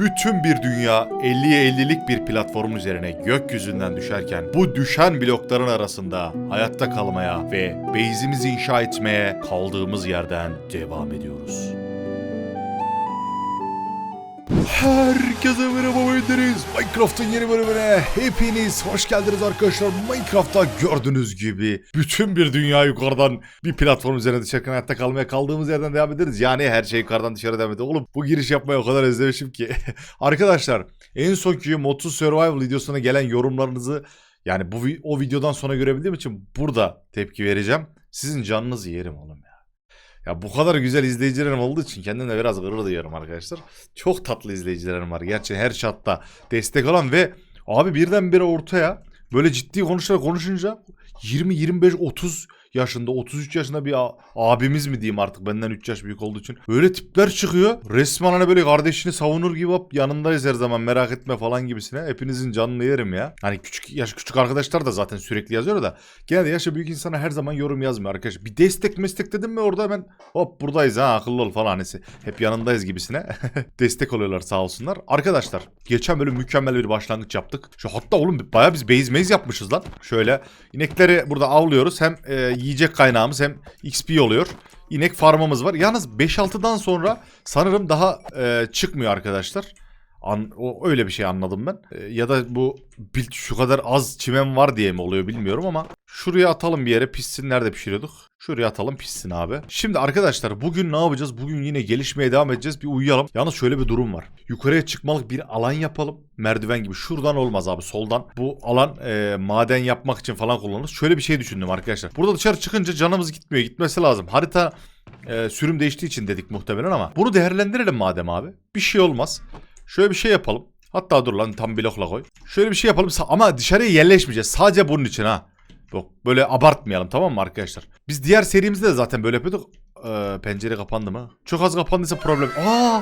Bütün bir dünya 50'ye 50'lik bir platform üzerine gökyüzünden düşerken bu düşen blokların arasında hayatta kalmaya ve base'imizi inşa etmeye kaldığımız yerden devam ediyoruz. Herkese merhaba oyunlarız. Minecraft'ın yeni bölümüne hepiniz hoş geldiniz arkadaşlar. Minecraft'ta gördüğünüz gibi bütün bir dünya yukarıdan bir platform üzerine düşerken hayatta kalmaya kaldığımız yerden devam ederiz. Yani her şey yukarıdan dışarı devam ediyor. Oğlum bu giriş yapmayı o kadar özlemişim ki. arkadaşlar en sonki Motu Survival videosuna gelen yorumlarınızı yani bu o videodan sonra görebildiğim için burada tepki vereceğim. Sizin canınızı yerim oğlum ya. Ya bu kadar güzel izleyicilerim olduğu için kendimle biraz gurur duyuyorum arkadaşlar. Çok tatlı izleyicilerim var. Gerçi her chatta destek olan ve abi birdenbire ortaya böyle ciddi konuşarak konuşunca 20, 25, 30 yaşında 33 yaşında bir abimiz mi diyeyim artık benden 3 yaş büyük olduğu için. Öyle tipler çıkıyor. Resmen hani böyle kardeşini savunur gibi hop yanındayız her zaman merak etme falan gibisine. Hepinizin canını yerim ya. Hani küçük yaş küçük arkadaşlar da zaten sürekli yazıyor da. Genelde yaşça büyük insana her zaman yorum yazmıyor arkadaşlar. Bir destek meslek dedim mi orada hemen hop buradayız ha akıllı ol falan hani hep yanındayız gibisine. destek oluyorlar sağ olsunlar. Arkadaşlar geçen böyle mükemmel bir başlangıç yaptık. Şu hatta oğlum bayağı biz base maze yapmışız lan. Şöyle inekleri burada avlıyoruz. Hem e, yiyecek kaynağımız hem XP oluyor. İnek farmımız var. Yalnız 5-6'dan sonra sanırım daha e, çıkmıyor arkadaşlar. An, o öyle bir şey anladım ben. E, ya da bu şu kadar az çimen var diye mi oluyor bilmiyorum ama şuraya atalım bir yere pişsin. Nerede pişiriyorduk? Şuraya atalım pişsin abi. Şimdi arkadaşlar bugün ne yapacağız? Bugün yine gelişmeye devam edeceğiz. Bir uyuyalım. Yalnız şöyle bir durum var. Yukarıya çıkmalık bir alan yapalım. Merdiven gibi. Şuradan olmaz abi soldan. Bu alan e, maden yapmak için falan kullanılır. Şöyle bir şey düşündüm arkadaşlar. Burada dışarı çıkınca canımız gitmiyor. Gitmesi lazım. Harita e, sürüm değiştiği için dedik muhtemelen ama bunu değerlendirelim madem abi. Bir şey olmaz. Şöyle bir şey yapalım. Hatta dur lan tam blokla koy. Şöyle bir şey yapalım ama dışarıya yerleşmeyeceğiz. Sadece bunun için ha. Yok böyle abartmayalım tamam mı arkadaşlar? Biz diğer serimizde de zaten böyle yapıyorduk. Ee, pencere kapandı mı? Çok az kapandıysa problem. Aa!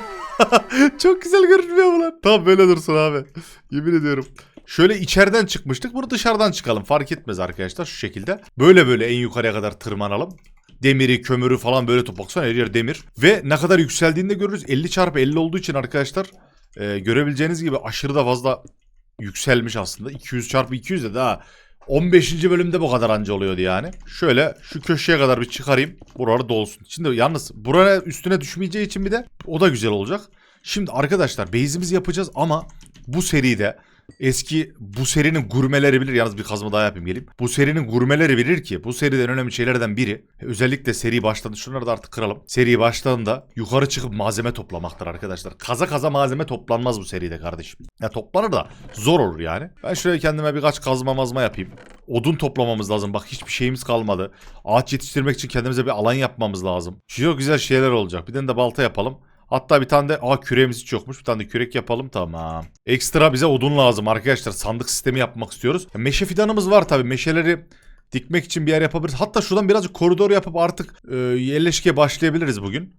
Çok güzel görünmüyor mu lan? Tamam böyle dursun abi. Yemin ediyorum. Şöyle içeriden çıkmıştık. Bunu dışarıdan çıkalım. Fark etmez arkadaşlar şu şekilde. Böyle böyle en yukarıya kadar tırmanalım. Demiri, kömürü falan böyle toplaksana her yer demir. Ve ne kadar yükseldiğini de görürüz. 50 çarpı 50 olduğu için arkadaşlar e, görebileceğiniz gibi aşırı da fazla yükselmiş aslında. 200 çarpı 200 de daha 15. bölümde bu kadar anca oluyordu yani. Şöyle şu köşeye kadar bir çıkarayım. Buraları dolsun. Şimdi yalnız buraya üstüne düşmeyeceği için bir de o da güzel olacak. Şimdi arkadaşlar base'imizi yapacağız ama bu seride eski bu serinin gurmeleri bilir. Yalnız bir kazma daha yapayım geleyim. Bu serinin gurmeleri bilir ki bu seriden önemli şeylerden biri özellikle seri başladı. Şunları da artık kıralım. Seri başladığında yukarı çıkıp malzeme toplamaktır arkadaşlar. Kaza kaza malzeme toplanmaz bu seride kardeşim. Ya toplanır da zor olur yani. Ben şöyle kendime birkaç kazma mazma yapayım. Odun toplamamız lazım. Bak hiçbir şeyimiz kalmadı. Ağaç yetiştirmek için kendimize bir alan yapmamız lazım. Çok güzel şeyler olacak. Bir de balta yapalım. Hatta bir tane de aa küreğimiz hiç yokmuş. Bir tane de kürek yapalım tamam. Ekstra bize odun lazım arkadaşlar. Sandık sistemi yapmak istiyoruz. Meşe fidanımız var tabii. Meşeleri dikmek için bir yer yapabiliriz. Hatta şuradan birazcık koridor yapıp artık e, yerleşkeye başlayabiliriz bugün.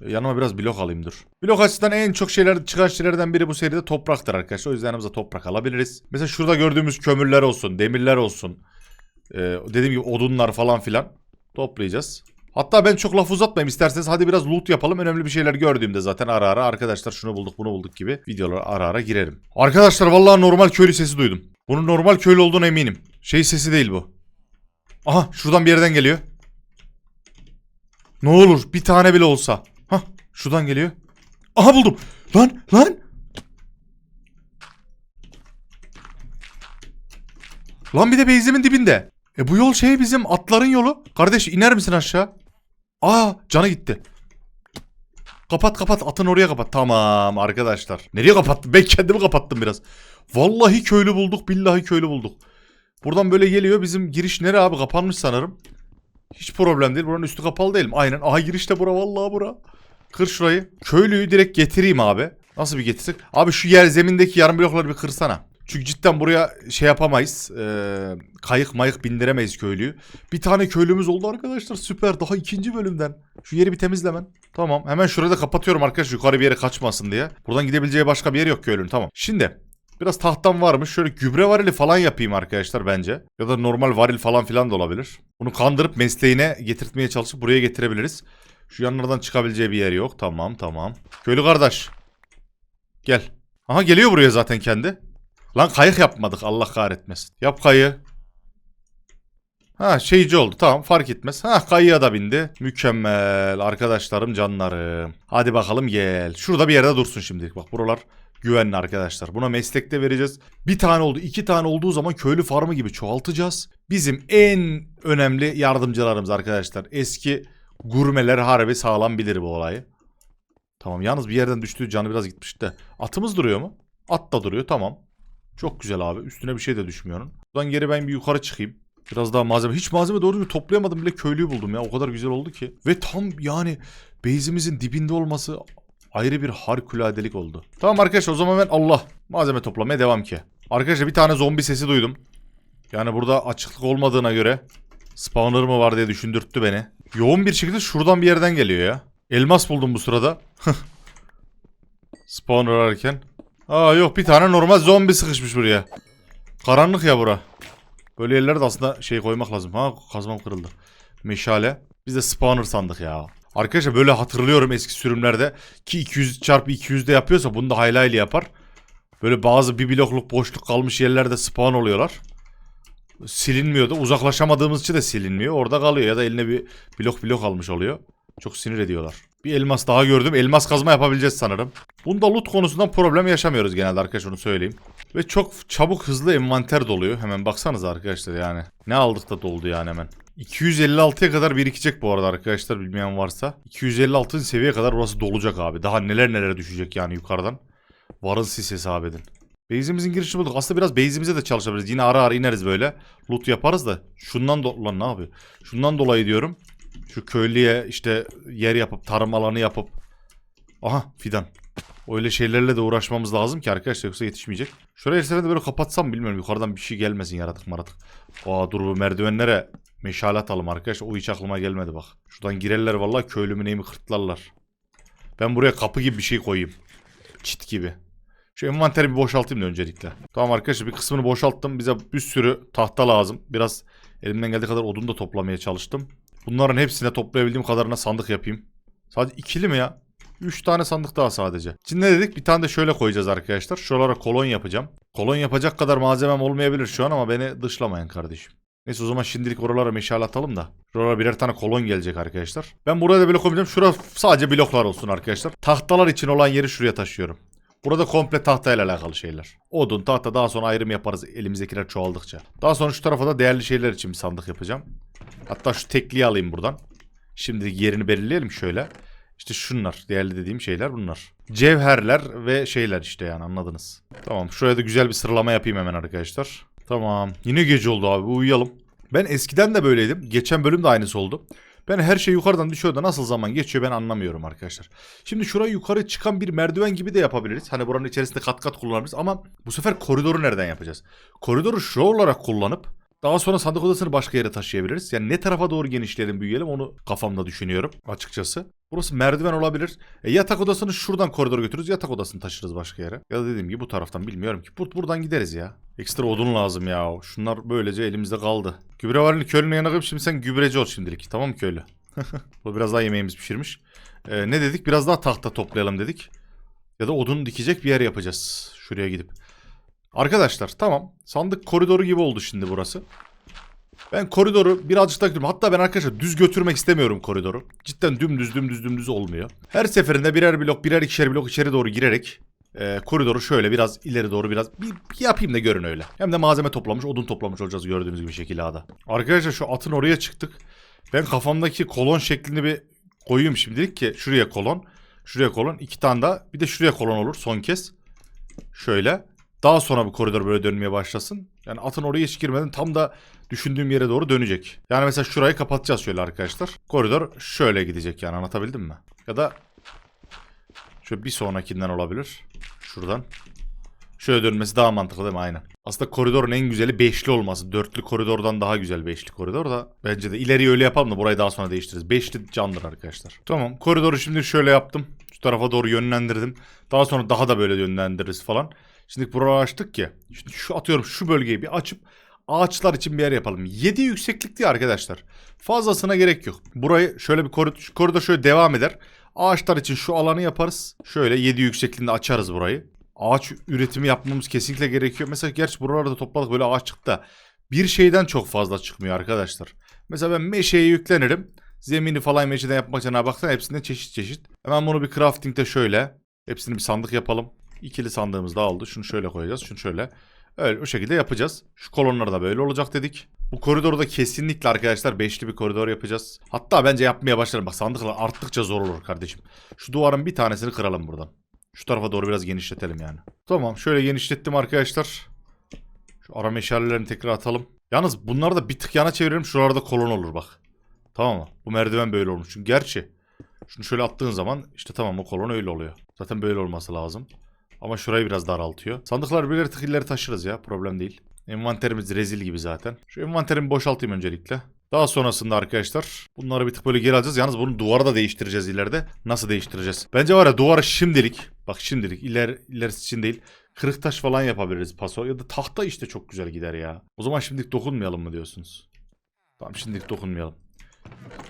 E, Yanıma biraz blok alayım dur. Blok açısından en çok şeyler çıkan şeylerden biri bu seride topraktır arkadaşlar. O yüzden yanımıza toprak alabiliriz. Mesela şurada gördüğümüz kömürler olsun, demirler olsun. E, dediğim gibi odunlar falan filan toplayacağız. Hatta ben çok laf uzatmayayım isterseniz hadi biraz loot yapalım. Önemli bir şeyler gördüğümde zaten ara ara arkadaşlar şunu bulduk bunu bulduk gibi videolara ara ara girerim. Arkadaşlar vallahi normal köylü sesi duydum. Bunun normal köylü olduğuna eminim. Şey sesi değil bu. Aha şuradan bir yerden geliyor. Ne olur bir tane bile olsa. Hah şuradan geliyor. Aha buldum. Lan lan. Lan bir de beyzimin dibinde. E bu yol şey bizim atların yolu. Kardeş iner misin aşağı? Aa canı gitti. Kapat kapat atın oraya kapat. Tamam arkadaşlar. Nereye kapattım? Ben kendimi kapattım biraz. Vallahi köylü bulduk billahi köylü bulduk. Buradan böyle geliyor bizim giriş nere abi kapanmış sanırım. Hiç problem değil buranın üstü kapalı değil mi? Aynen aha girişte bura vallahi bura. Kır şurayı. Köylüyü direkt getireyim abi. Nasıl bir getirsek? Abi şu yer zemindeki yarım blokları bir kırsana. Çünkü cidden buraya şey yapamayız. Ee, kayık mayık bindiremeyiz köylüyü. Bir tane köylümüz oldu arkadaşlar. Süper. Daha ikinci bölümden. Şu yeri bir temizlemen. Tamam. Hemen şurayı da kapatıyorum arkadaşlar. Yukarı bir yere kaçmasın diye. Buradan gidebileceği başka bir yer yok köylünün. Tamam. Şimdi Biraz tahtam varmış. Şöyle gübre varili falan yapayım arkadaşlar bence. Ya da normal varil falan filan da olabilir. Bunu kandırıp mesleğine getirtmeye çalışıp buraya getirebiliriz. Şu yanlardan çıkabileceği bir yer yok. Tamam tamam. Köylü kardeş. Gel. Aha geliyor buraya zaten kendi. Lan kayık yapmadık Allah kahretmesin. Yap kayığı. Ha şeyci oldu tamam fark etmez. Ha kayığa da bindi. Mükemmel arkadaşlarım canlarım. Hadi bakalım gel. Şurada bir yerde dursun şimdilik. Bak buralar güvenli arkadaşlar. Buna meslekte vereceğiz. Bir tane oldu iki tane olduğu zaman köylü farmı gibi çoğaltacağız. Bizim en önemli yardımcılarımız arkadaşlar. Eski gurmeler harbi sağlam bilir bu olayı. Tamam yalnız bir yerden düştüğü canı biraz gitmiş de. Atımız duruyor mu? At da duruyor tamam. Çok güzel abi. Üstüne bir şey de düşmüyor onun. Buradan geri ben bir yukarı çıkayım. Biraz daha malzeme. Hiç malzeme doğru bir toplayamadım bile köylüyü buldum ya. O kadar güzel oldu ki. Ve tam yani base'imizin dibinde olması ayrı bir harikuladelik oldu. Tamam arkadaşlar o zaman ben Allah malzeme toplamaya devam ki. Arkadaşlar bir tane zombi sesi duydum. Yani burada açıklık olmadığına göre spawner mı var diye düşündürttü beni. Yoğun bir şekilde şuradan bir yerden geliyor ya. Elmas buldum bu sırada. spawner ararken. Aa yok bir tane normal zombi sıkışmış buraya. Karanlık ya bura. Böyle yerlerde aslında şey koymak lazım. Ha kazmam kırıldı. Meşale. Biz de spawner sandık ya. Arkadaşlar böyle hatırlıyorum eski sürümlerde. Ki 200 çarpı 200'de yapıyorsa bunu da hayli yapar. Böyle bazı bir blokluk boşluk kalmış yerlerde spawn oluyorlar. Silinmiyordu. Uzaklaşamadığımız için de silinmiyor. Orada kalıyor ya da eline bir blok blok almış oluyor. Çok sinir ediyorlar. Bir elmas daha gördüm. Elmas kazma yapabileceğiz sanırım. Bunda loot konusundan problem yaşamıyoruz genelde arkadaşlar onu söyleyeyim. Ve çok çabuk hızlı envanter doluyor. Hemen baksanız arkadaşlar yani. Ne aldık da doldu yani hemen. 256'ya kadar birikecek bu arada arkadaşlar bilmeyen varsa. 256. seviyeye kadar burası dolacak abi. Daha neler neler düşecek yani yukarıdan. Varın siz hesap edin. Base'imizin girişi bulduk. Aslında biraz base'imize de çalışabiliriz. Yine ara ara ineriz böyle. Loot yaparız da. Şundan do lan ne yapıyor? Şundan dolayı diyorum. Şu köylüye işte yer yapıp tarım alanı yapıp. Aha fidan. Öyle şeylerle de uğraşmamız lazım ki arkadaşlar yoksa yetişmeyecek. Şurayı her seferinde böyle kapatsam bilmiyorum yukarıdan bir şey gelmesin yaratık maratık. Aa dur bu merdivenlere meşale atalım arkadaşlar. O hiç aklıma gelmedi bak. Şuradan girerler vallahi köylümü neyimi kırtlarlar. Ben buraya kapı gibi bir şey koyayım. Çit gibi. Şu envanteri bir boşaltayım da öncelikle. Tamam arkadaşlar bir kısmını boşalttım. Bize bir sürü tahta lazım. Biraz elimden geldiği kadar odun da toplamaya çalıştım. Bunların hepsine toplayabildiğim kadarına sandık yapayım. Sadece ikili mi ya? 3 tane sandık daha sadece. Şimdi ne dedik? Bir tane de şöyle koyacağız arkadaşlar. Şuralara kolon yapacağım. Kolon yapacak kadar malzemem olmayabilir şu an ama beni dışlamayın kardeşim. Neyse o zaman şimdilik oralara meşale atalım da. Şuralara birer tane kolon gelecek arkadaşlar. Ben buraya da blok koyacağım. Şura sadece bloklar olsun arkadaşlar. Tahtalar için olan yeri şuraya taşıyorum. Burada komple tahtayla alakalı şeyler. Odun, tahta daha sonra ayrım yaparız elimizdekiler çoğaldıkça. Daha sonra şu tarafa da değerli şeyler için bir sandık yapacağım. Hatta şu tekliği alayım buradan. Şimdi yerini belirleyelim şöyle. İşte şunlar değerli dediğim şeyler bunlar. Cevherler ve şeyler işte yani anladınız. Tamam şuraya da güzel bir sıralama yapayım hemen arkadaşlar. Tamam yine gece oldu abi uyuyalım. Ben eskiden de böyleydim. Geçen bölüm de aynısı oldu. Ben her şey yukarıdan düşüyor da nasıl zaman geçiyor ben anlamıyorum arkadaşlar. Şimdi şuraya yukarı çıkan bir merdiven gibi de yapabiliriz. Hani buranın içerisinde kat kat kullanırız ama bu sefer koridoru nereden yapacağız? Koridoru şu olarak kullanıp daha sonra sandık odasını başka yere taşıyabiliriz. Yani ne tarafa doğru genişleyelim büyüyelim onu kafamda düşünüyorum açıkçası. Burası merdiven olabilir. E, yatak odasını şuradan koridora götürürüz. Yatak odasını taşırız başka yere. Ya da dediğim gibi bu taraftan bilmiyorum ki. Bur buradan gideriz ya. Ekstra odun lazım ya. Şunlar böylece elimizde kaldı. Gübre varını köylünün yanına koyup şimdi sen gübreci ol şimdilik. Tamam mı köylü? Bu biraz daha yemeğimiz pişirmiş. E, ne dedik? Biraz daha tahta toplayalım dedik. Ya da odun dikecek bir yer yapacağız. Şuraya gidip. Arkadaşlar tamam. Sandık koridoru gibi oldu şimdi burası. Ben koridoru birazcık daha götürüyorum. Hatta ben arkadaşlar düz götürmek istemiyorum koridoru. Cidden dümdüz dümdüz dümdüz olmuyor. Her seferinde birer blok birer ikişer blok içeri doğru girerek e, koridoru şöyle biraz ileri doğru biraz bir, bir yapayım da görün öyle. Hem de malzeme toplamış odun toplamış olacağız gördüğünüz gibi şekilde ada. Arkadaşlar şu atın oraya çıktık. Ben kafamdaki kolon şeklini bir koyayım şimdilik ki şuraya kolon. Şuraya kolon iki tane daha bir de şuraya kolon olur son kez. Şöyle. Daha sonra bu koridor böyle dönmeye başlasın. Yani atın oraya hiç girmeden tam da düşündüğüm yere doğru dönecek. Yani mesela şurayı kapatacağız şöyle arkadaşlar. Koridor şöyle gidecek yani anlatabildim mi? Ya da şöyle bir sonrakinden olabilir. Şuradan. Şöyle dönmesi daha mantıklı değil mi? Aynen. Aslında koridorun en güzeli beşli olması. Dörtlü koridordan daha güzel beşli koridor da. Bence de ileriye öyle yapalım da burayı daha sonra değiştiririz. Beşli candır arkadaşlar. Tamam koridoru şimdi şöyle yaptım. Şu tarafa doğru yönlendirdim. Daha sonra daha da böyle yönlendiririz falan. Şimdi burayı açtık ki. Şimdi şu atıyorum şu bölgeyi bir açıp ağaçlar için bir yer yapalım. 7 yükseklikte arkadaşlar. Fazlasına gerek yok. Burayı şöyle bir koridor, koridor şöyle devam eder. Ağaçlar için şu alanı yaparız. Şöyle 7 yüksekliğinde açarız burayı. ağaç üretimi yapmamız kesinlikle gerekiyor. Mesela gerçi buralarda topladık böyle ağaç çıktı da bir şeyden çok fazla çıkmıyor arkadaşlar. Mesela ben meşeye yüklenirim. Zemini falan meşeden yapmak için baksana hepsinde çeşit çeşit. Hemen bunu bir crafting'de şöyle. Hepsini bir sandık yapalım. İkili sandığımız da oldu. Şunu şöyle koyacağız. Şunu şöyle. Öyle o şekilde yapacağız. Şu kolonlar da böyle olacak dedik. Bu koridorda kesinlikle arkadaşlar beşli bir koridor yapacağız. Hatta bence yapmaya başlarım. Bak sandıklar arttıkça zor olur kardeşim. Şu duvarın bir tanesini kıralım buradan. Şu tarafa doğru biraz genişletelim yani. Tamam şöyle genişlettim arkadaşlar. Şu ara meşalelerini tekrar atalım. Yalnız bunları da bir tık yana çevirelim. Şuralarda kolon olur bak. Tamam mı? Bu merdiven böyle olmuş. Çünkü gerçi şunu şöyle attığın zaman işte tamam o kolon öyle oluyor. Zaten böyle olması lazım. Ama şurayı biraz daraltıyor. Sandıkları bir tık ileri taşırız ya. Problem değil. Envanterimiz rezil gibi zaten. Şu envanterimi boşaltayım öncelikle. Daha sonrasında arkadaşlar bunları bir tık böyle geri alacağız. Yalnız bunu duvarı da değiştireceğiz ileride. Nasıl değiştireceğiz? Bence var ya duvarı şimdilik. Bak şimdilik. iler ilerisi için değil. Kırık taş falan yapabiliriz paso. Ya da tahta işte çok güzel gider ya. O zaman şimdilik dokunmayalım mı diyorsunuz? Tamam şimdilik dokunmayalım.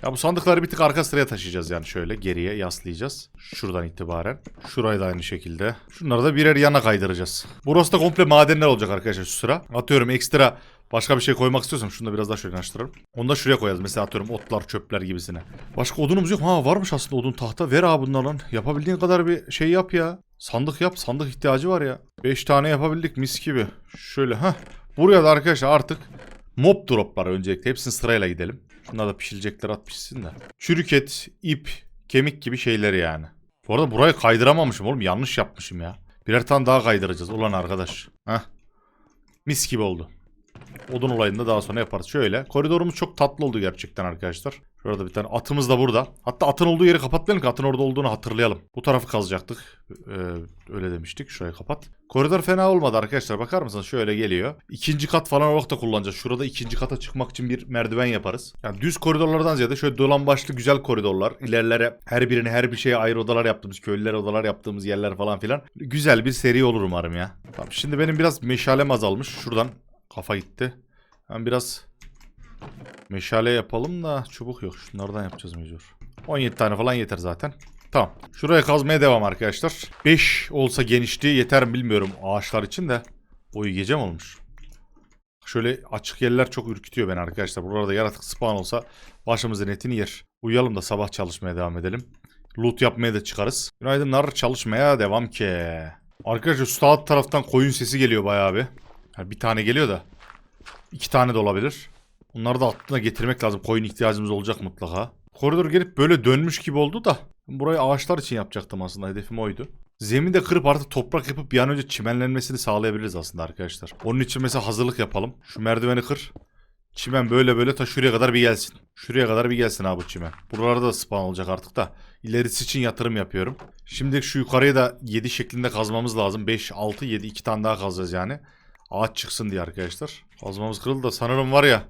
Ya bu sandıkları bir tık arka sıraya taşıyacağız yani şöyle geriye yaslayacağız. Şuradan itibaren. Şurayı da aynı şekilde. Şunları da birer yana kaydıracağız. Burası da komple madenler olacak arkadaşlar şu sıra. Atıyorum ekstra başka bir şey koymak istiyorsam şunu da biraz daha şöyle açtıralım. Onu da şuraya koyarız. Mesela atıyorum otlar, çöpler gibisine. Başka odunumuz yok. Ha varmış aslında odun tahta. Ver abi bunlardan. Yapabildiğin kadar bir şey yap ya. Sandık yap. Sandık ihtiyacı var ya. 5 tane yapabildik mis gibi. Şöyle ha. Buraya da arkadaşlar artık mob droplar öncelikle. Hepsini sırayla gidelim. Şunlar da pişirecekler at pişsin de. Çürük et, ip, kemik gibi şeyler yani. Bu arada burayı kaydıramamışım oğlum. Yanlış yapmışım ya. Birer tane daha kaydıracağız. Ulan arkadaş. Heh. Mis gibi oldu. Odun olayını da daha sonra yaparız. Şöyle. Koridorumuz çok tatlı oldu gerçekten arkadaşlar. Şurada bir tane atımız da burada. Hatta atın olduğu yeri kapatmayalım ki atın orada olduğunu hatırlayalım. Bu tarafı kazacaktık. Ee, öyle demiştik. Şurayı kapat. Koridor fena olmadı arkadaşlar. Bakar mısınız? Şöyle geliyor. İkinci kat falan olarak da kullanacağız. Şurada ikinci kata çıkmak için bir merdiven yaparız. Yani düz koridorlardan ziyade şöyle dolan başlı güzel koridorlar. İlerlere her birini her bir şeye ayrı odalar yaptığımız, köylüler odalar yaptığımız yerler falan filan. Güzel bir seri olur umarım ya. Tamam şimdi benim biraz meşalem azalmış. Şuradan kafa gitti. Ben biraz meşale yapalım da çubuk yok. Şunlardan yapacağız mecbur. 17 tane falan yeter zaten. Tamam. Şuraya kazmaya devam arkadaşlar. 5 olsa genişliği yeter mi bilmiyorum ağaçlar için de. Oyu gece mi olmuş? Şöyle açık yerler çok ürkütüyor beni arkadaşlar. Buralarda yaratık spawn olsa başımızın etini yer. Uyuyalım da sabah çalışmaya devam edelim. Loot yapmaya da çıkarız. Günaydınlar çalışmaya devam ki. Arkadaşlar sağ taraftan koyun sesi geliyor bayağı bir. Yani bir tane geliyor da. iki tane de olabilir. Bunları da aklına getirmek lazım. Koyun ihtiyacımız olacak mutlaka. Koridor gelip böyle dönmüş gibi oldu da. Burayı ağaçlar için yapacaktım aslında. Hedefim oydu. Zemini de kırıp artık toprak yapıp bir an önce çimenlenmesini sağlayabiliriz aslında arkadaşlar. Onun için mesela hazırlık yapalım. Şu merdiveni kır. Çimen böyle böyle ta şuraya kadar bir gelsin. Şuraya kadar bir gelsin abi çimen. Buralarda da spawn olacak artık da. İlerisi için yatırım yapıyorum. Şimdi şu yukarıya da 7 şeklinde kazmamız lazım. 5, 6, 7 2 tane daha kazacağız yani. Ağaç çıksın diye arkadaşlar. Kazmamız kırıldı da sanırım var ya.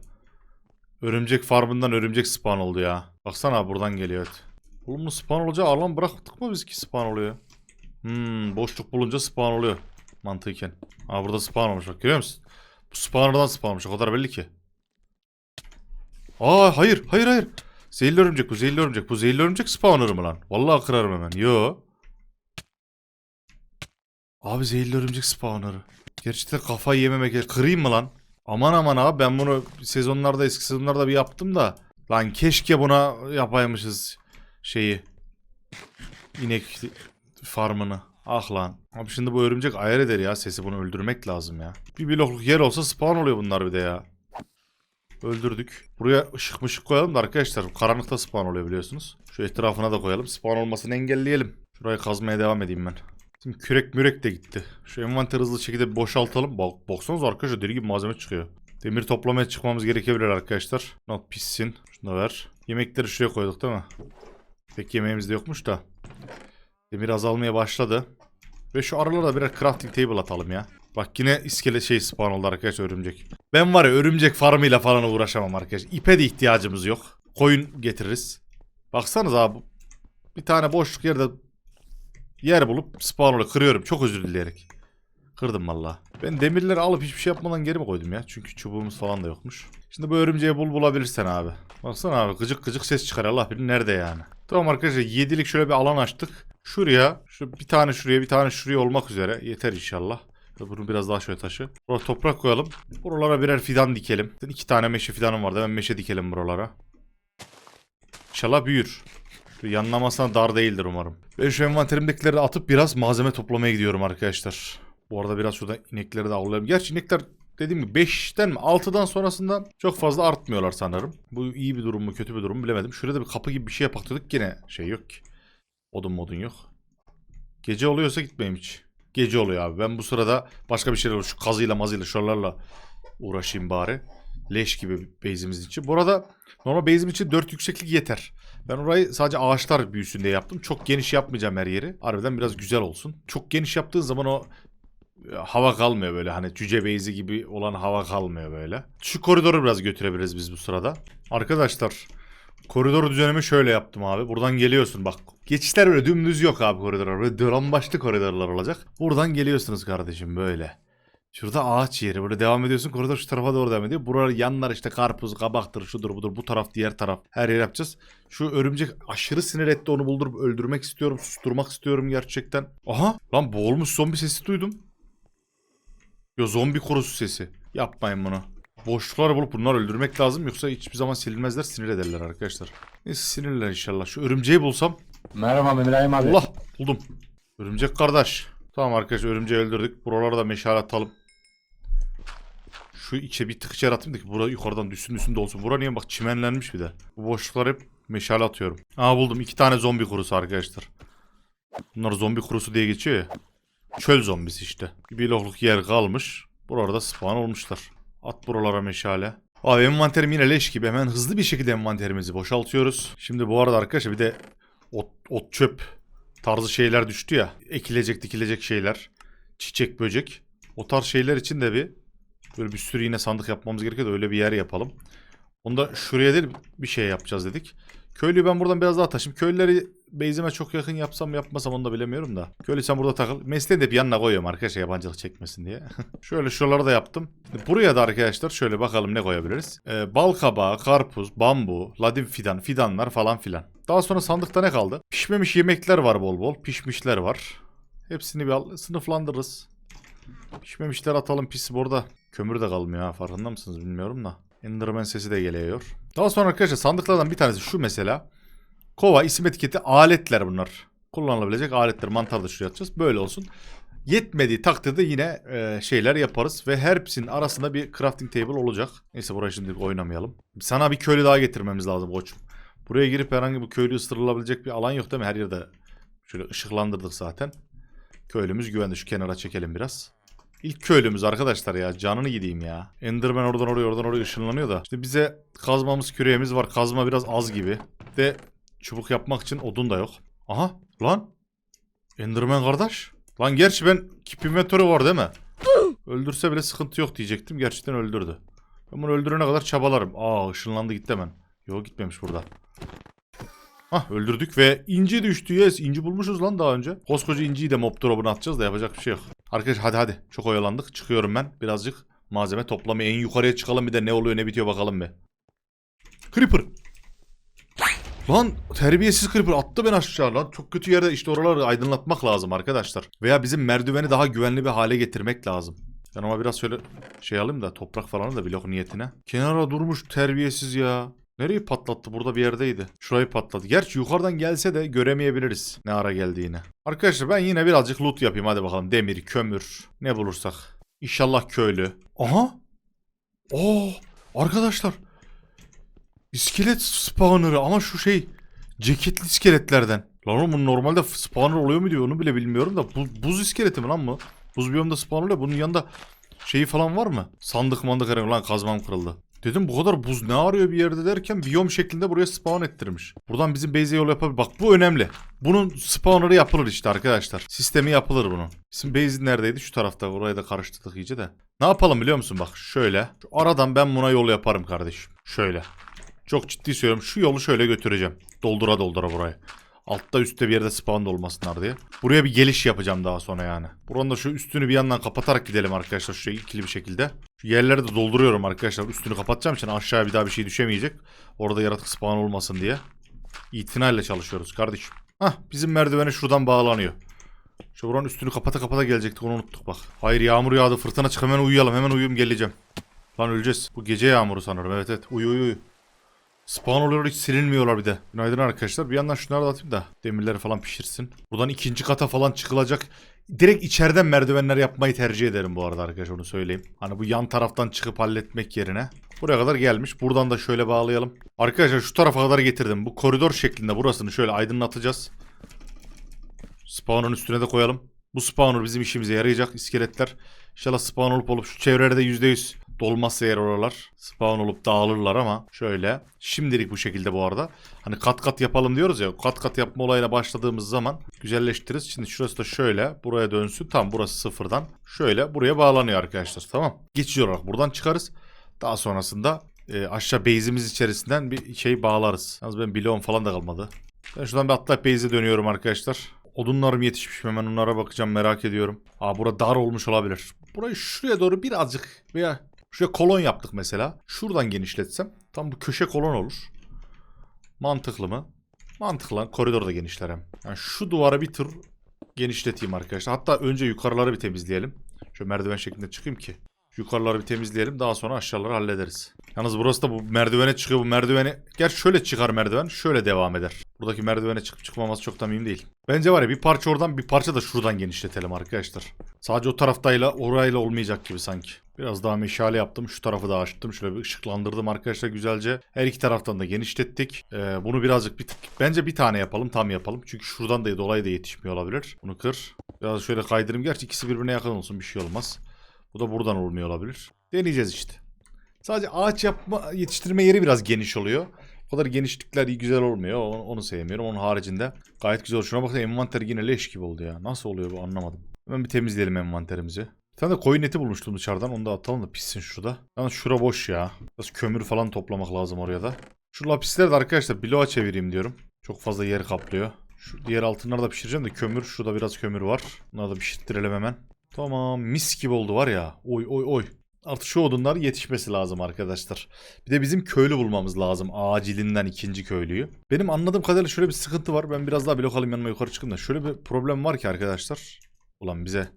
Örümcek farmından örümcek spawn oldu ya. Baksana buradan geliyor evet. Oğlum bu spawn olacağı alan bıraktık mı biz ki spawn oluyor? Hmm boşluk bulunca spawn oluyor. Mantıken. Aa burada spawn olmuş bak görüyor musun? Bu spawner'dan spawn olmuş o kadar belli ki. Aa hayır hayır hayır. Zehirli örümcek bu zehirli örümcek. Bu zehirli örümcek spawner mı lan? Vallahi kırarım hemen. Yo. Abi zehirli örümcek spawner'ı. Gerçekten kafayı yememek. Kırayım mı lan? Aman aman abi ben bunu sezonlarda eski sezonlarda bir yaptım da. Lan keşke buna yapaymışız şeyi. İnek farmını. Ah lan. Abi şimdi bu örümcek ayar eder ya sesi bunu öldürmek lazım ya. Bir blokluk yer olsa spawn oluyor bunlar bir de ya. Öldürdük. Buraya ışık mışık koyalım da arkadaşlar karanlıkta spawn oluyor biliyorsunuz. Şu etrafına da koyalım. Spawn olmasını engelleyelim. Şurayı kazmaya devam edeyim ben. Şimdi kürek mürek de gitti. Şu envanter hızlı şekilde boşaltalım. Bak, baksanıza arkadaşlar deli gibi malzeme çıkıyor. Demir toplamaya çıkmamız gerekebilir arkadaşlar. Not pişsin. Şunu da ver. Yemekleri şuraya koyduk değil mi? Pek yemeğimiz de yokmuş da. Demir azalmaya başladı. Ve şu aralara birer crafting table atalım ya. Bak yine iskele şey spawn oldu arkadaşlar örümcek. Ben var ya örümcek farmıyla falan uğraşamam arkadaşlar. İpe de ihtiyacımız yok. Koyun getiririz. Baksanız abi. Bir tane boşluk yerde yer bulup spawn'ı kırıyorum. Çok özür dileyerek. Kırdım valla. Ben demirleri alıp hiçbir şey yapmadan geri mi koydum ya? Çünkü çubuğumuz falan da yokmuş. Şimdi bu örümceği bul bulabilirsen abi. Baksana abi gıcık gıcık ses çıkar Allah bilir nerede yani. Tamam arkadaşlar 7'lik şöyle bir alan açtık. Şuraya, şu bir tane şuraya, bir tane şuraya olmak üzere. Yeter inşallah. Bunu biraz daha şöyle taşı. Buraya toprak koyalım. Buralara birer fidan dikelim. İki tane meşe fidanım vardı. Hemen meşe dikelim buralara. İnşallah büyür. Şu yanlamasına dar değildir umarım. Ben şu envanterimdekileri atıp biraz malzeme toplamaya gidiyorum arkadaşlar. Bu arada biraz şurada inekleri de avlayalım. Gerçi inekler dediğim gibi 5'ten mi 6'dan sonrasında çok fazla artmıyorlar sanırım. Bu iyi bir durum mu kötü bir durum mu bilemedim. Şurada bir kapı gibi bir şey yapaktıydık yine şey yok ki. Odun modun yok. Gece oluyorsa gitmeyeyim hiç. Gece oluyor abi. Ben bu sırada başka bir şeyler şu kazıyla mazıyla şuralarla uğraşayım bari. Leş gibi base'imiz için. Bu arada normal base'im için 4 yükseklik yeter. Ben orayı sadece ağaçlar büyüsün diye yaptım. Çok geniş yapmayacağım her yeri. Harbiden biraz güzel olsun. Çok geniş yaptığın zaman o e, hava kalmıyor böyle. Hani cüce base'i gibi olan hava kalmıyor böyle. Şu koridoru biraz götürebiliriz biz bu sırada. Arkadaşlar koridoru düzenimi şöyle yaptım abi. Buradan geliyorsun bak. Geçişler böyle dümdüz yok abi koridorlar. Böyle dolambaçlı koridorlar olacak. Buradan geliyorsunuz kardeşim böyle. Şurada ağaç yeri. Böyle devam ediyorsun. Koridor şu tarafa doğru devam ediyor. Buralar yanlar işte karpuz, kabaktır, şudur budur. Bu taraf, diğer taraf. Her yer yapacağız. Şu örümcek aşırı sinir etti. Onu buldurup öldürmek istiyorum. Susturmak istiyorum gerçekten. Aha! Lan boğulmuş zombi sesi duydum. Yo zombi korusu sesi. Yapmayın bunu. Boşlukları bulup bunları öldürmek lazım. Yoksa hiçbir zaman silinmezler. Sinir ederler arkadaşlar. Neyse sinirler inşallah. Şu örümceği bulsam. Merhaba İbrahim abi. Allah! Buldum. Örümcek kardeş. Tamam arkadaşlar örümceği öldürdük. Buralara da meşale atalım. Şu içe bir tık içeri atayım da ki bura yukarıdan düşsün üstünde olsun. Bura niye bak çimenlenmiş bir de. Bu boşluklara hep meşale atıyorum. Aa buldum. iki tane zombi kurusu arkadaşlar. Bunlar zombi kurusu diye geçiyor ya. Çöl zombisi işte. Bir blokluk yer kalmış. Buralarda spawn olmuşlar. At buralara meşale. Abi envanterim yine leş gibi. Hemen hızlı bir şekilde envanterimizi boşaltıyoruz. Şimdi bu arada arkadaşlar bir de ot, ot çöp tarzı şeyler düştü ya. Ekilecek dikilecek şeyler. Çiçek böcek. O tarz şeyler için de bir böyle bir sürü yine sandık yapmamız gerekiyor da öyle bir yer yapalım. Onu da şuraya değil bir şey yapacağız dedik. Köylüyü ben buradan biraz daha taşıyayım. Köylüleri base'ime çok yakın yapsam yapmasam onu da bilemiyorum da. Köylü sen burada takıl. Mesleğini de bir yanına koyuyorum arkadaşlar yabancılık çekmesin diye. şöyle şuraları da yaptım. Buraya da arkadaşlar şöyle bakalım ne koyabiliriz. Ee, bal kabağı, karpuz, bambu, ladin fidan, fidanlar falan filan. Daha sonra sandıkta ne kaldı? Pişmemiş yemekler var bol bol. Pişmişler var. Hepsini bir al- sınıflandırırız. Pişmemişler atalım pisi burada. Kömür de kalmıyor ha farkında mısınız bilmiyorum da. Enderman sesi de geliyor. Daha sonra arkadaşlar sandıklardan bir tanesi şu mesela. Kova isim etiketi aletler bunlar. Kullanılabilecek aletler. Mantar da şuraya atacağız. Böyle olsun. Yetmediği takdirde yine e, şeyler yaparız. Ve her hepsinin arasında bir crafting table olacak. Neyse burayı şimdi oynamayalım. Sana bir köylü daha getirmemiz lazım koçum. Buraya girip herhangi bir köylü ısırılabilecek bir alan yok değil mi? Her yerde şöyle ışıklandırdık zaten. Köylümüz güvende. Şu kenara çekelim biraz. İlk köylümüz arkadaşlar ya. Canını gideyim ya. Enderman oradan oraya oradan oraya ışınlanıyor da. İşte bize kazmamız küreğimiz var. Kazma biraz az gibi. De çubuk yapmak için odun da yok. Aha lan. Enderman kardeş. Lan gerçi ben kip inventörü var değil mi? Öldürse bile sıkıntı yok diyecektim. Gerçekten öldürdü. Ben bunu öldürene kadar çabalarım. Aa ışınlandı gitti hemen. Yok gitmemiş burada. Hah öldürdük ve inci düştü. Yes inci bulmuşuz lan daha önce. Koskoca inciyi de mob drop'una atacağız da yapacak bir şey yok. Arkadaş hadi hadi. Çok oyalandık. Çıkıyorum ben. Birazcık malzeme toplamaya en yukarıya çıkalım bir de ne oluyor ne bitiyor bakalım bir. Creeper. Lan terbiyesiz Creeper attı beni aşağı lan. Çok kötü yerde işte oraları aydınlatmak lazım arkadaşlar. Veya bizim merdiveni daha güvenli bir hale getirmek lazım. Ben ama biraz şöyle şey alayım da toprak falan da blok niyetine. Kenara durmuş terbiyesiz ya. Nereyi patlattı? Burada bir yerdeydi. Şurayı patlattı. Gerçi yukarıdan gelse de göremeyebiliriz ne ara geldiğini. Arkadaşlar ben yine birazcık loot yapayım hadi bakalım. Demir, kömür ne bulursak. İnşallah köylü. Aha. Oo arkadaşlar. İskelet spawner'ı ama şu şey ceketli iskeletlerden. Lan oğlum normalde spawner oluyor mu diyor onu bile bilmiyorum da bu, buz iskeleti mi lan bu? Buz biyomda spawn oluyor. Bunun yanında şeyi falan var mı? Sandık mandık herhangi lan kazmam kırıldı. Dedim bu kadar buz ne arıyor bir yerde derken biyom şeklinde buraya spawn ettirmiş. Buradan bizim base'e yol yapabilir. Bak bu önemli. Bunun spawner'ı yapılır işte arkadaşlar. Sistemi yapılır bunun. Bizim base neredeydi? Şu tarafta. Orayı da karıştırdık iyice de. Ne yapalım biliyor musun? Bak şöyle. Şu aradan ben buna yol yaparım kardeşim. Şöyle. Çok ciddi söylüyorum. Şu yolu şöyle götüreceğim. Doldura doldura burayı. Altta üstte bir yerde spawn da olmasınlar diye. Buraya bir geliş yapacağım daha sonra yani. Buranın da şu üstünü bir yandan kapatarak gidelim arkadaşlar. Şu ikili bir şekilde. Şu yerleri de dolduruyorum arkadaşlar. Üstünü kapatacağım için aşağıya bir daha bir şey düşemeyecek. Orada yaratık spawn olmasın diye. İtinayla çalışıyoruz kardeşim. Hah bizim merdivene şuradan bağlanıyor. Şu buranın üstünü kapata kapata gelecektik onu unuttuk bak. Hayır yağmur yağdı fırtına çık hemen uyuyalım hemen uyuyum geleceğim. Lan öleceğiz. Bu gece yağmuru sanırım evet evet uyu uyu uyu. Spawn oluyor hiç silinmiyorlar bir de. Günaydın arkadaşlar. Bir yandan şunları da atayım da demirleri falan pişirsin. Buradan ikinci kata falan çıkılacak. Direkt içeriden merdivenler yapmayı tercih ederim bu arada arkadaşlar onu söyleyeyim. Hani bu yan taraftan çıkıp halletmek yerine. Buraya kadar gelmiş. Buradan da şöyle bağlayalım. Arkadaşlar şu tarafa kadar getirdim. Bu koridor şeklinde burasını şöyle aydınlatacağız. Spawn'un üstüne de koyalım. Bu spawner bizim işimize yarayacak iskeletler. İnşallah spawn olup olup şu çevrelerde %100 dolmazsa eğer oralar. Spawn olup dağılırlar ama şöyle. Şimdilik bu şekilde bu arada. Hani kat kat yapalım diyoruz ya. Kat kat yapma olayına başladığımız zaman güzelleştiririz. Şimdi şurası da şöyle. Buraya dönsün. Tam burası sıfırdan. Şöyle buraya bağlanıyor arkadaşlar. Tamam. Geçici olarak buradan çıkarız. Daha sonrasında e, aşağı base'imiz içerisinden bir şey bağlarız. Yalnız ben bloğum falan da kalmadı. Ben şuradan bir atlayıp base'e dönüyorum arkadaşlar. Odunlarım yetişmiş mi? Hemen onlara bakacağım merak ediyorum. Aa bura dar olmuş olabilir. Burayı şuraya doğru birazcık veya şuraya kolon yaptık mesela. Şuradan genişletsem tam bu köşe kolon olur. Mantıklı mı? Mantıklı lan. Koridor da genişler hem. Yani şu duvara bir tır genişleteyim arkadaşlar. Hatta önce yukarıları bir temizleyelim. Şöyle merdiven şeklinde çıkayım ki. Yukarıları bir temizleyelim. Daha sonra aşağıları hallederiz. Yalnız burası da bu merdivene çıkıyor. Bu merdiveni... Gerçi şöyle çıkar merdiven. Şöyle devam eder. Buradaki merdivene çıkıp çıkmaması çok da mühim değil. Bence var ya bir parça oradan bir parça da şuradan genişletelim arkadaşlar. Sadece o taraftayla orayla olmayacak gibi sanki. Biraz daha meşale yaptım. Şu tarafı da açtım. Şöyle bir ışıklandırdım arkadaşlar güzelce. Her iki taraftan da genişlettik. Ee, bunu birazcık bir. Bence bir tane yapalım. Tam yapalım. Çünkü şuradan da dolayı da yetişmiyor olabilir. Bunu kır. Biraz şöyle kaydırayım. Gerçi ikisi birbirine yakın olsun. Bir şey olmaz. Bu da buradan olmuyor olabilir. Deneyeceğiz işte. Sadece ağaç yapma yetiştirme yeri biraz geniş oluyor. O kadar genişlikler iyi güzel olmuyor. Onu, onu sevmiyorum. Onun haricinde gayet güzel. Şuna bakın envanter yine leş gibi oldu ya. Nasıl oluyor bu anlamadım. Hemen bir temizleyelim envanterimizi. Bir tane de koyun eti bulmuştum dışarıdan. Onu da atalım da pişsin şurada. Yalnız şura boş ya. Biraz kömür falan toplamak lazım oraya da. Şu lapisleri de arkadaşlar bloğa çevireyim diyorum. Çok fazla yer kaplıyor. Şu diğer altınları da pişireceğim de kömür. Şurada biraz kömür var. Bunları da pişirttirelim hemen. Tamam mis gibi oldu var ya. Oy oy oy. Artık şu odunlar yetişmesi lazım arkadaşlar. Bir de bizim köylü bulmamız lazım. Acilinden ikinci köylüyü. Benim anladığım kadarıyla şöyle bir sıkıntı var. Ben biraz daha blok alayım yanıma yukarı çıkayım da. Şöyle bir problem var ki arkadaşlar. Ulan bize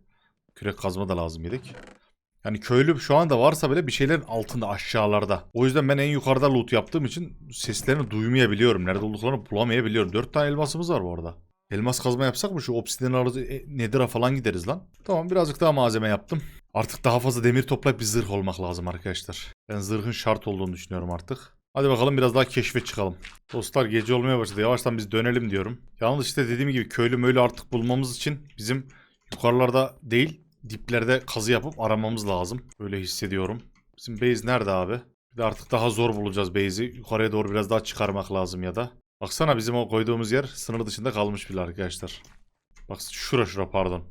kürek kazma da lazım yedik. Yani köylü şu anda varsa bile bir şeylerin altında aşağılarda. O yüzden ben en yukarıda loot yaptığım için seslerini duymayabiliyorum. Nerede olduklarını bulamayabiliyorum. 4 tane elmasımız var bu arada. Elmas kazma yapsak mı şu obsidian arası e, Nether'a falan gideriz lan. Tamam birazcık daha malzeme yaptım. Artık daha fazla demir toplayıp bir zırh olmak lazım arkadaşlar. Ben zırhın şart olduğunu düşünüyorum artık. Hadi bakalım biraz daha keşfe çıkalım. Dostlar gece olmaya başladı. Yavaştan biz dönelim diyorum. Yalnız işte dediğim gibi köylü möylü artık bulmamız için bizim yukarılarda değil diplerde kazı yapıp aramamız lazım. Öyle hissediyorum. Bizim base nerede abi? Bir de artık daha zor bulacağız base'i. Yukarıya doğru biraz daha çıkarmak lazım ya da. Baksana bizim o koyduğumuz yer sınır dışında kalmış bile arkadaşlar. Bak şura şura pardon.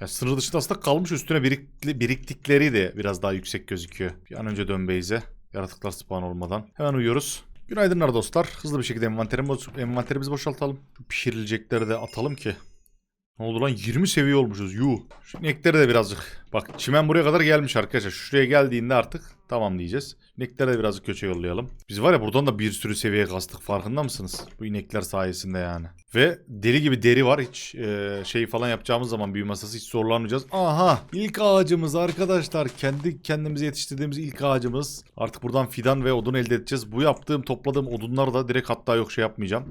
Ya sınır dışında aslında kalmış üstüne birikti, biriktikleri de biraz daha yüksek gözüküyor. Bir an önce dön base'e. Yaratıklar spawn olmadan. Hemen uyuyoruz. Günaydınlar dostlar. Hızlı bir şekilde envanterimizi, envanterimizi boşaltalım. Şu pişirilecekleri de atalım ki. Ne oldu lan 20 seviye olmuşuz yuh. Şu inekleri de birazcık. Bak çimen buraya kadar gelmiş arkadaşlar. Şuraya geldiğinde artık tamam diyeceğiz. İnekleri de birazcık köşe yollayalım. Biz var ya buradan da bir sürü seviye kastık farkında mısınız? Bu inekler sayesinde yani. Ve deli gibi deri var. Hiç e, şey falan yapacağımız zaman büyü masası hiç zorlanmayacağız. Aha ilk ağacımız arkadaşlar. Kendi kendimize yetiştirdiğimiz ilk ağacımız. Artık buradan fidan ve odun elde edeceğiz. Bu yaptığım topladığım odunlar da direkt hatta yok şey yapmayacağım.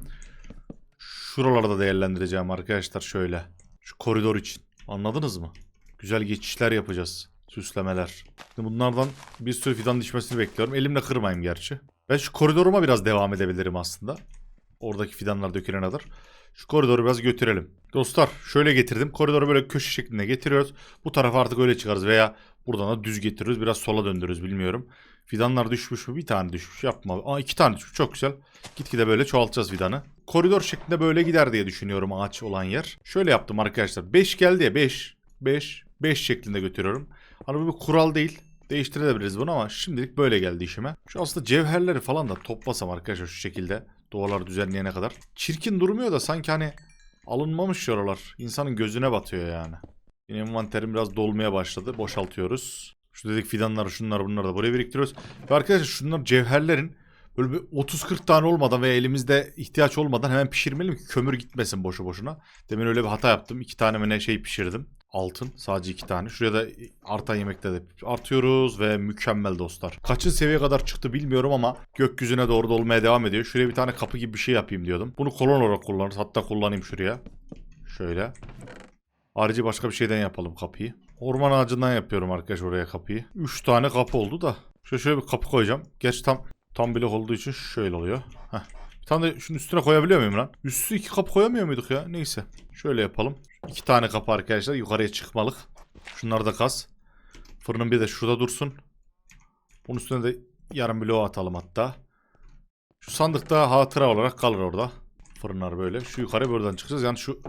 Şuralarda değerlendireceğim arkadaşlar şöyle. Şu koridor için. Anladınız mı? Güzel geçişler yapacağız. Süslemeler. Şimdi bunlardan bir sürü fidan düşmesini bekliyorum. Elimle kırmayayım gerçi. Ben şu koridoruma biraz devam edebilirim aslında. Oradaki fidanlar dökülene kadar. Şu koridoru biraz götürelim. Dostlar şöyle getirdim. Koridoru böyle köşe şeklinde getiriyoruz. Bu tarafa artık öyle çıkarız veya buradan da düz getiriyoruz. Biraz sola döndürürüz bilmiyorum. Fidanlar düşmüş mü? Bir tane düşmüş. Yapma. Aa iki tane düşmüş. Çok güzel. Gitgide böyle çoğaltacağız fidanı. Koridor şeklinde böyle gider diye düşünüyorum ağaç olan yer. Şöyle yaptım arkadaşlar. 5 geldi ya 5. 5. 5 şeklinde götürüyorum. Hani bu bir kural değil. Değiştirebiliriz bunu ama şimdilik böyle geldi işime. Şu aslında cevherleri falan da toplasam arkadaşlar şu şekilde. Duvarlar düzenleyene kadar. Çirkin durmuyor da sanki hani alınmamış oralar. İnsanın gözüne batıyor yani. Yine envanterim biraz dolmaya başladı. Boşaltıyoruz. Şu dedik fidanları şunları bunları da buraya biriktiriyoruz. Ve arkadaşlar şunlar cevherlerin Böyle bir 30-40 tane olmadan veya elimizde ihtiyaç olmadan hemen pişirmeliyim ki kömür gitmesin boşu boşuna. Demin öyle bir hata yaptım. İki tane mi ne şey pişirdim. Altın. Sadece iki tane. Şuraya da artan yemekte de artıyoruz ve mükemmel dostlar. Kaçın seviye kadar çıktı bilmiyorum ama gökyüzüne doğru dolmaya devam ediyor. Şuraya bir tane kapı gibi bir şey yapayım diyordum. Bunu kolon olarak kullanırız. Hatta kullanayım şuraya. Şöyle. Harici başka bir şeyden yapalım kapıyı. Orman ağacından yapıyorum arkadaş oraya kapıyı. 3 tane kapı oldu da. Şöyle, şöyle bir kapı koyacağım. Gerçi tam tam blok olduğu için şöyle oluyor. Heh. Bir tane de şunun üstüne koyabiliyor muyum lan? Üstü iki kapı koyamıyor muyduk ya? Neyse. Şöyle yapalım. İki tane kapı arkadaşlar. Yukarıya çıkmalık. Şunları da kas. Fırının bir de şurada dursun. Bunun üstüne de yarım bloğu atalım hatta. Şu sandıkta hatıra olarak kalır orada. Fırınlar böyle. Şu yukarı buradan çıkacağız. Yani şu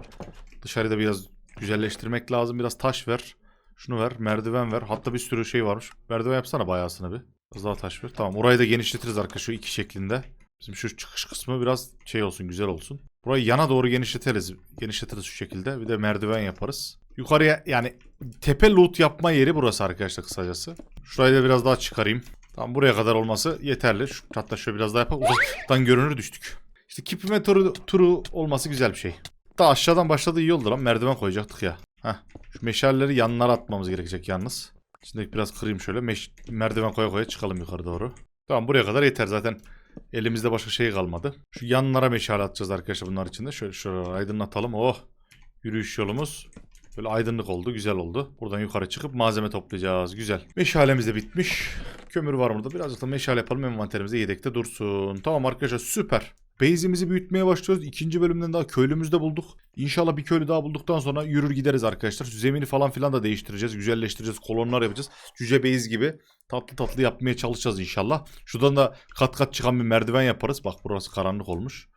dışarıda biraz güzelleştirmek lazım. Biraz taş ver. Şunu ver. Merdiven ver. Hatta bir sürü şey varmış. Merdiven yapsana bayağısını bir. Biraz daha taş ver. Tamam. Orayı da genişletiriz arkadaşlar. Şu iki şeklinde. Bizim şu çıkış kısmı biraz şey olsun. Güzel olsun. Burayı yana doğru genişletiriz. Genişletiriz şu şekilde. Bir de merdiven yaparız. Yukarıya yani tepe loot yapma yeri burası arkadaşlar kısacası. Şurayı da biraz daha çıkarayım. Tamam buraya kadar olması yeterli. Şu, hatta şöyle biraz daha yapalım. Uzaktan görünür düştük. İşte kipime turu, turu olması güzel bir şey. Da aşağıdan başladı iyi oldu lan. Merdiven koyacaktık ya. Heh. Şu meşaleleri yanlara atmamız gerekecek yalnız. Şimdi biraz kırayım şöyle. Meş merdiven koya koya çıkalım yukarı doğru. Tamam buraya kadar yeter zaten. Elimizde başka şey kalmadı. Şu yanlara meşale atacağız arkadaşlar bunlar içinde. Şöyle şöyle aydınlatalım. Oh. Yürüyüş yolumuz. Böyle aydınlık oldu. Güzel oldu. Buradan yukarı çıkıp malzeme toplayacağız. Güzel. Meşalemiz de bitmiş. Kömür var burada. Birazcık da meşale yapalım. Envanterimizde yedekte dursun. Tamam arkadaşlar süper. Base'imizi büyütmeye başlıyoruz. İkinci bölümden daha köylümüzü de bulduk. İnşallah bir köylü daha bulduktan sonra yürür gideriz arkadaşlar. Zemini falan filan da değiştireceğiz. Güzelleştireceğiz. Kolonlar yapacağız. Cüce base gibi tatlı tatlı yapmaya çalışacağız inşallah. Şuradan da kat kat çıkan bir merdiven yaparız. Bak burası karanlık olmuş.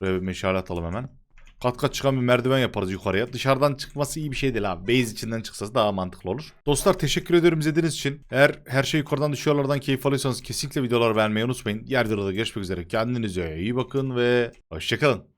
Buraya bir meşale atalım hemen. Kat kat çıkan bir merdiven yaparız yukarıya. Dışarıdan çıkması iyi bir şey değil abi. Base içinden çıksa daha mantıklı olur. Dostlar teşekkür ediyorum izlediğiniz için. Eğer her şey yukarıdan düşüyorlardan keyif alıyorsanız kesinlikle videoları beğenmeyi unutmayın. Diğer videoda görüşmek üzere. Kendinize iyi bakın ve hoşçakalın.